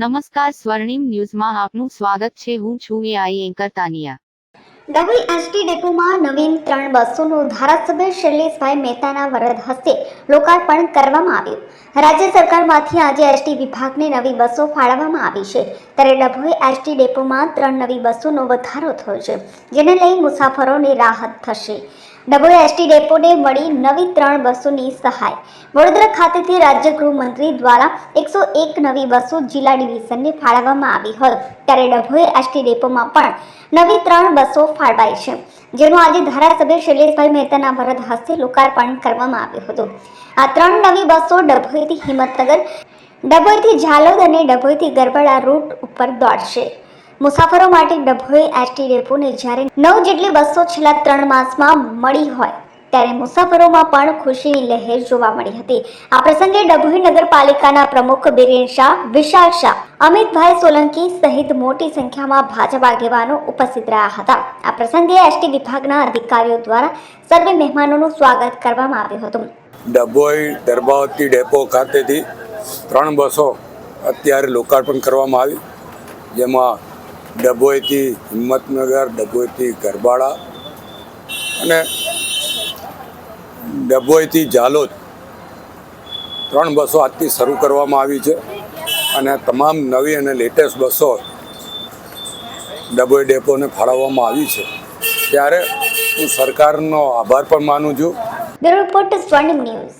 નમસ્કાર સ્વર્ણિમ ન્યૂઝમાં આપનું સ્વાગત છે. હું છું AI anchor Tania. Dabhoi ST ડેપોમાં નવીન ત્રણ બસોનું ધારાસભ્ય શૈલેષભાઈ મહેતાના વરદ હસ્તે લોકાર્પણ કરવામાં આવ્યું. રાજ્ય સરકારમાંથી આજે એસટી વિભાગને નવી બસો ફાળવવામાં આવી છે. ત્યારે ડભોઈ એસટી ડેપોમાં ત્રણ નવી બસોનો વધારો થયો છે, જેને લઈ મુસાફરોને રાહત થશે. ડભોઈ એસટી ડેપોને મળી નવી ત્રણ બસોની સહાય. વડોદરા ખાતેથી રાજ્ય ગૃહમંત્રી દ્વારા એકસો એક નવી બસો જિલ્લા ડિવિઝનને ફાળવવામાં આવી હોય, ત્યારે ડભોઈ એસટી ડેપોમાં પણ નવી ત્રણ બસો ફાળવાઈ છે, જેનું આજે ધારાસભ્ય શૈલેષભાઈ મહેતાના વરદ હસ્તે લોકાર્પણ કરવામાં આવ્યું હતું. આ ત્રણ નવી બસો ડભોઈથી હિંમતનગર, ડભોઈથી ઝાલોદ અને ડભોઈથી ગરબડા રૂટ ઉપર દોડશે. મુસાફરો માટે ડભોઈ એસટી ડેપોને જ્યારે નવ જેટલી બસો છેલ્લા ત્રણ માસમાં મળી હોય, ત્યારે મુસાફરોમાં પણ ખુશીની લહેર જોવા મળી હતી. આ પ્રસંગે ડભોઈ નગરપાલિકાના પ્રમુખ બિરેન શાહ, વિશાલ શાહ, અમિતભાઈ સોલંકી સહિત મોટી સંખ્યામાં ભાજપ આગેવાનો ઉપસ્થિત રહ્યા હતા. આ પ્રસંગે એસટી વિભાગના અધિકારીઓ દ્વારા સર્વે મહેમાનોનું સ્વાગત કરવામાં આવ્યું હતું. ડભોઈ દરબાવતી ડેપો ખાતેથી ત્રણ બસો અત્યારે લોકાર્પણ કરવામાં આવી, જેમાં ડભોઈથી હિંમતનગર, ડભોઈથી ગરબાડા અને ડભોઈથી ઝાલોદ. ત્રણ બસો આજથી શરૂ કરવામાં આવી છે અને તમામ નવી અને લેટેસ્ટ બસો ડભોઈ ડેપોને ફાળવવામાં આવી છે. ત્યારે હું સરકારનો આભાર પણ માનું છું.